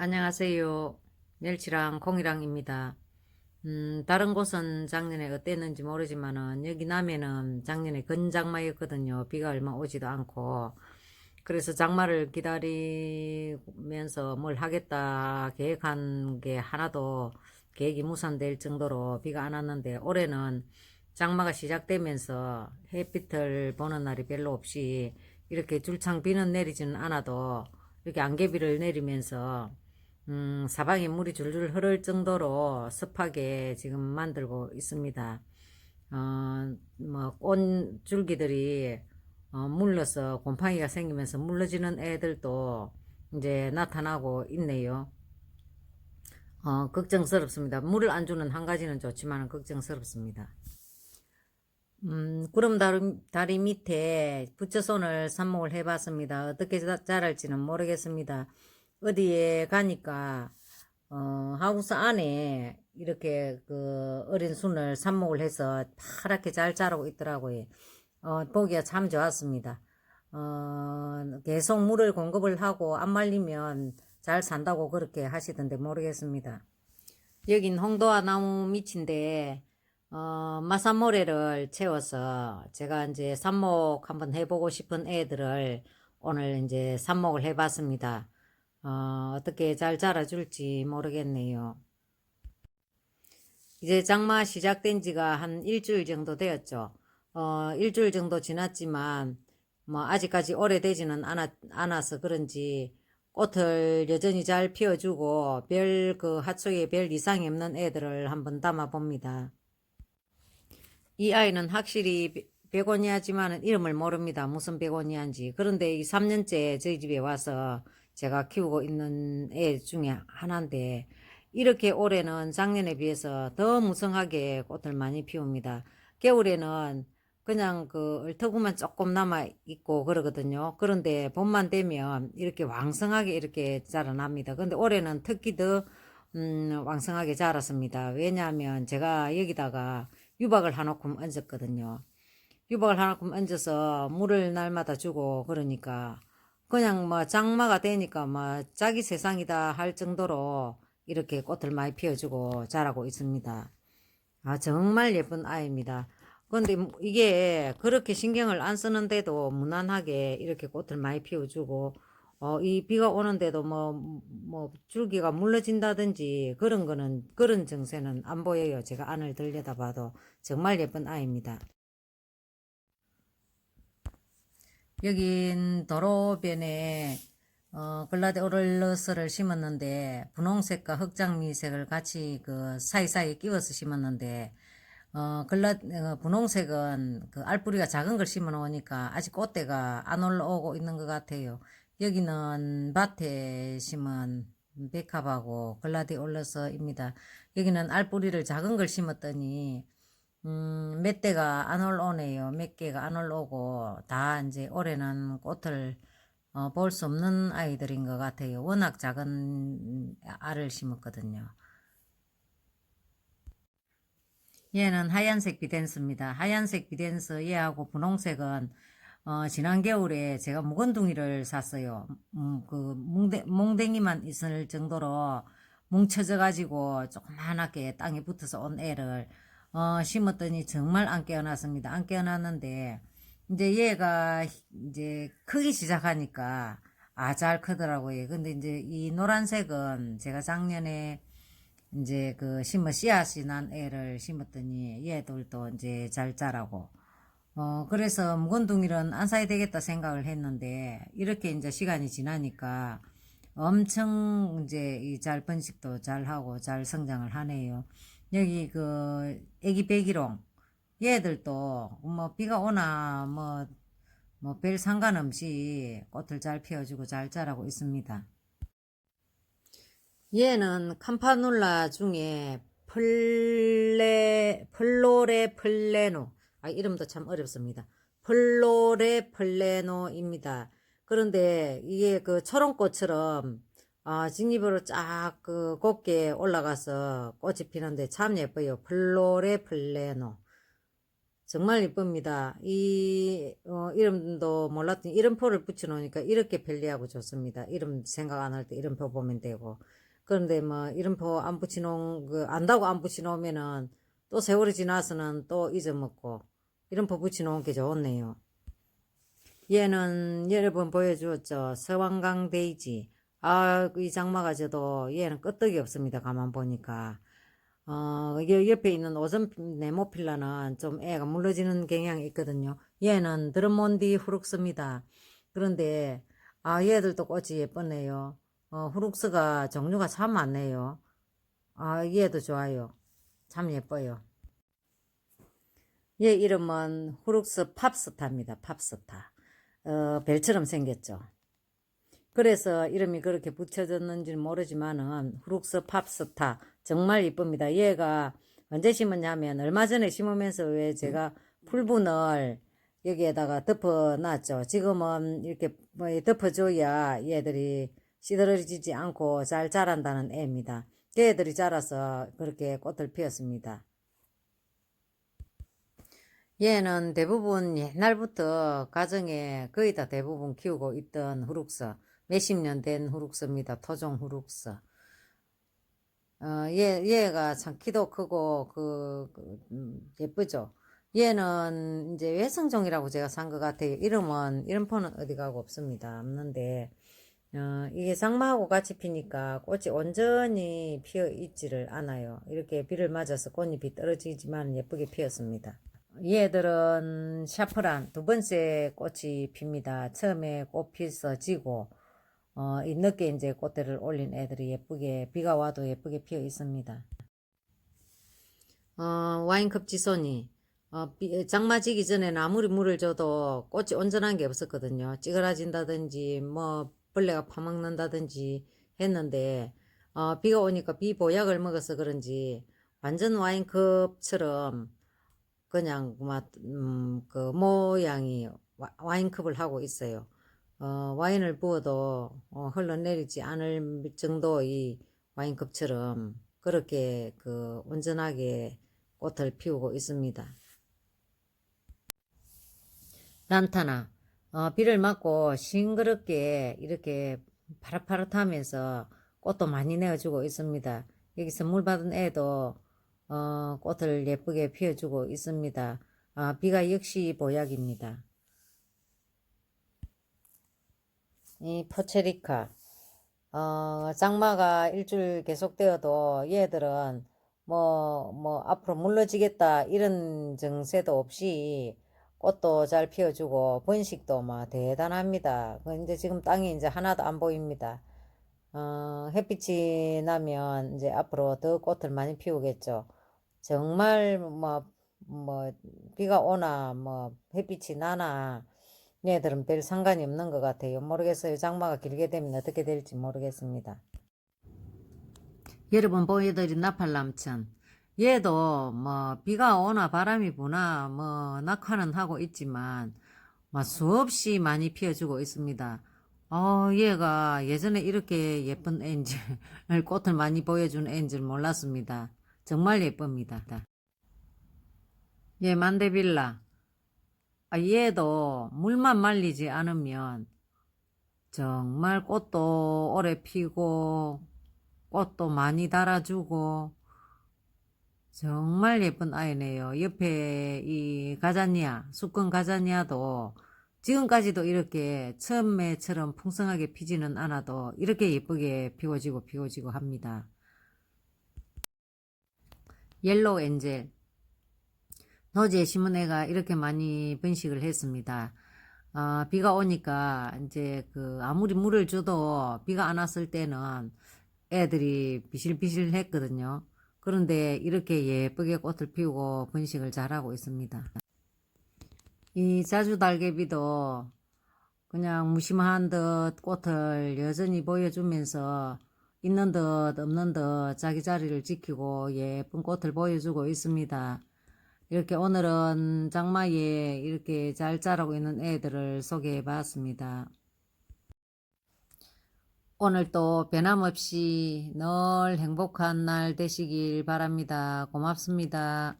안녕하세요. 멸치랑 콩이랑입니다. 음, 다른 곳은 작년에 어땠는지 모르지만은 여기 남해는 작년에 건장마였거든요. 비가 얼마 오지도 않고. 그래서 장마를 기다리면서 뭘 하겠다 계획한 게 하나도 계획이 무산될 정도로 비가 안 왔는데 올해는 장마가 시작되면서 햇빛을 보는 날이 별로 없이 이렇게 줄창 비는 내리지는 않아도 이렇게 안개비를 내리면서 음, 사방에 물이 줄줄 흐를 정도로 습하게 지금 만들고 있습니다. 어, 뭐, 꽃 줄기들이 어, 물러서 곰팡이가 생기면서 물러지는 애들도 이제 나타나고 있네요. 어, 걱정스럽습니다. 물을 안 주는 한 가지는 좋지만 걱정스럽습니다. 음, 구름 다리, 다리 밑에 부처손을 삽목을 해봤습니다. 어떻게 자- 자랄지는 모르겠습니다. 어디에 가니까, 어, 하우스 안에 이렇게 그 어린 순을 삽목을 해서 파랗게 잘 자라고 있더라고요. 어, 보기가 참 좋았습니다. 어, 계속 물을 공급을 하고 안 말리면 잘 산다고 그렇게 하시던데 모르겠습니다. 여긴 홍도화 나무 밑인데, 어, 마사모래를 채워서 제가 이제 삽목 한번 해보고 싶은 애들을 오늘 이제 삽목을 해봤습니다. 어, 어떻게 잘 자라줄지 모르겠네요. 이제 장마 시작된 지가 한 일주일 정도 되었죠. 어, 일주일 정도 지났지만, 뭐, 아직까지 오래되지는 않았, 않아서 그런지, 꽃을 여전히 잘 피워주고, 별, 그, 하초에 별 이상이 없는 애들을 한번 담아봅니다. 이 아이는 확실히 베- 베고니아지만은 이름을 모릅니다. 무슨 베고니아인지. 그런데 이 3년째 저희 집에 와서 제가 키우고 있는 애 중에 하나인데, 이렇게 올해는 작년에 비해서 더 무성하게 꽃을 많이 피웁니다. 겨울에는 그냥 그 얼터구만 조금 남아 있고 그러거든요. 그런데 봄만 되면 이렇게 왕성하게 이렇게 자라납니다. 근데 올해는 특히 더 음, 왕성하게 자랐습니다. 왜냐하면 제가 여기다가 유박을 하나큼 얹었거든요. 유박을 하나큼 얹어서 물을 날마다 주고 그러니까 그냥 뭐 장마가 되니까 뭐 자기 세상이다 할 정도로 이렇게 꽃을 많이 피워주고 자라고 있습니다. 아, 정말 예쁜 아이입니다. 그런데 이게 그렇게 신경을 안 쓰는데도 무난하게 이렇게 꽃을 많이 피워주고, 어, 이 비가 오는데도 뭐, 뭐, 줄기가 물러진다든지 그런 거는, 그런 증세는 안 보여요. 제가 안을 들여다 봐도 정말 예쁜 아이입니다. 여긴 도로변에 어, 글라디오를러스를 심었는데 분홍색과 흑장미색을 같이 그 사이사이에 끼워서 심었는데 어, 글라, 어, 분홍색은 그 알뿌리가 작은 걸 심어 놓으니까 아직 꽃대가 안 올라오고 있는 것 같아요. 여기는 밭에 심은 백합하고 글라디올러스입니다. 여기는 알뿌리를 작은 걸 심었더니 음, 몇 대가 안 올라오네요. 몇 개가 안 올라오고 다 이제 올해는 꽃을 어, 볼 수 없는 아이들인 것 같아요. 워낙 작은 알을 심었거든요. 얘는 하얀색 비덴스입니다. 하얀색 비덴스 얘하고 분홍색은 어, 지난 겨울에 제가 묵은둥이를 샀어요. 음, 그 뭉대, 몽댕 이만 있을 정도로 뭉쳐져 가지고 조그만하게 땅에 붙어서 온 애를 어, 심었더니 정말 안 깨어났습니다. 안 깨어났는데 이제 얘가 이제 크기 시작하니까 아, 잘 크더라고요. 근데 이제 이 노란색은 제가 작년에 이제 그 심어 씨앗이 난 애를 심었더니 얘들도 이제 잘 자라고 어 그래서 묵은둥이는 안 사야 되겠다 생각을 했는데 이렇게 이제 시간이 지나니까 엄청 이제 이 잘 번식도 잘 하고 잘 성장을 하네요. 여기 그 애기 배기롱 얘들도 뭐 비가 오나 뭐 뭐 별 상관없이 꽃을 잘 피워주고 잘 자라고 있습니다. 얘는 캄파눌라 중에 플레, 플로레 플레노. 아, 이름도 참 어렵습니다. 플로레 플레노입니다. 그런데 이게 그 초롱꽃처럼 아, 직립으로 쫙 그 곱게 올라가서 꽃이 피는데 참 예뻐요. 플로레 플레노. 정말 이쁩니다. 이 어, 이름도 몰랐더니 이름표를 붙여놓으니까 이렇게 편리하고 좋습니다. 이름 생각 안 할 때 이름표 보면 되고. 그런데 뭐 이름표 안 붙여놓은 그 안다고 안 붙여놓으면은 또 세월이 지나서는 또 잊어먹고 이름표 붙여놓은 게 좋네요. 얘는 여러 번 보여주었죠. 서왕강 데이지. 아, 이 장마가 저도 얘는 끄떡이 없습니다. 가만 보니까. 어, 여- 옆에 있는 오전 네모필라는 좀 애가 물러지는 경향이 있거든요. 얘는 드르몬디 후룩스입니다. 그런데, 아, 얘들도 꽃이 예쁘네요. 어, 후룩스가 종류가 참 많네요. 아, 얘도 좋아요. 참 예뻐요. 얘 이름은 후룩스 팝스타입니다. 팝스타. 어, 별처럼 생겼죠. 그래서 이름이 그렇게 붙여졌는지는 모르지만은 후룩스 팝스타 정말 이쁩니다. 얘가 언제 심었냐면 얼마 전에 심으면서 왜 제가 풀분을 여기에다가 덮어놨죠. 지금은 이렇게 뭐 덮어줘야 얘들이 시들어지지 않고 잘 자란다는 애입니다. 걔들이 자라서 그렇게 꽃을 피웠습니다. 얘는 대부분 옛날부터 가정에 거의 다 대부분 키우고 있던 후룩스. 몇십 년 된 후룩스입니다. 토종 후룩스. 어, 얘, 얘가 참 키도 크고, 그, 그, 음, 예쁘죠? 얘는 이제 외성종이라고 제가 산 것 같아요. 이름은, 이름표는 어디 가고 없습니다. 없는데, 어, 이게 장마하고 같이 피니까 꽃이 온전히 피어 있지를 않아요. 이렇게 비를 맞아서 꽃잎이 떨어지지만 예쁘게 피었습니다. 얘들은 샤프란 두 번째 꽃이 핍니다. 처음에 꽃 피서 지고, 어, 이 늦게 이제 꽃대를 올린 애들이 예쁘게, 비가 와도 예쁘게 피어 있습니다. 어, 와인컵 지손이, 어, 비- 장마 지기 전에는 아무리 물을 줘도 꽃이 온전한 게 없었거든요. 찌그러진다든지, 뭐, 벌레가 파먹는다든지 했는데, 어, 비가 오니까 비 보약을 먹어서 그런지, 완전 와인컵처럼, 그냥, 막, 음, 그, 모양이 와, 와인컵을 하고 있어요. 어, 와인을 부어도 어, 흘러내리지 않을 정도의 와인컵처럼 그렇게 그 온전하게 꽃을 피우고 있습니다. 란타나 어, 비를 맞고 싱그럽게 이렇게 파릇파릇하면서 꽃도 많이 내어주고 있습니다. 여기서 물 받은 애도 어, 꽃을 예쁘게 피워주고 있습니다. 아, 비가 역시 보약입니다. 이 포체리카, 어, 장마가 일주일 계속되어도 얘들은 뭐, 뭐, 앞으로 물러지겠다, 이런 정세도 없이 꽃도 잘 피워주고, 번식도 막 대단합니다. 근데 지금 땅이 이제 하나도 안 보입니다. 어, 햇빛이 나면 이제 앞으로 더 꽃을 많이 피우겠죠. 정말 뭐, 뭐, 비가 오나, 뭐, 햇빛이 나나, 얘들은 별 상관이 없는 것 같아요. 모르겠어요. 장마가 길게 되면 어떻게 될지 모르겠습니다. 여러분 보여드린 나팔남천. 얘도 뭐 비가 오나 바람이 부나 뭐 낙하는 하고 있지만 뭐 수없이 많이 피어주고 있습니다. 어, 얘가 예전에 이렇게 예쁜 애인지 꽃을 많이 보여준 줄 몰랐습니다. 정말 예쁩니다. 얘 만데빌라. 아, 얘도 물만 말리지 않으면 정말 꽃도 오래 피고 꽃도 많이 달아주고 정말 예쁜 아이네요. 옆에 이 가자니아, 수건 가자니아도 지금까지도 이렇게 처음에처럼 풍성하게 피지는 않아도 이렇게 예쁘게 피워지고 피워지고 합니다. 옐로우 엔젤. 심은 애가 이렇게 많이 번식을 했습니다. 어, 비가 오니까 이제 그 아무리 물을 줘도 비가 안 왔을 때는 애들이 비실비실 했거든요. 그런데 이렇게 예쁘게 꽃을 피우고 번식을 잘하고 있습니다. 이 자주 달개비도 그냥 무심한 듯 꽃을 여전히 보여주면서 있는 듯 없는 듯 자기 자리를 지키고 예쁜 꽃을 보여주고 있습니다. 이렇게 오늘은 장마에 이렇게 잘 자라고 있는 애들을 소개해 봤습니다. 오늘도 변함없이 늘 행복한 날 되시길 바랍니다. 고맙습니다.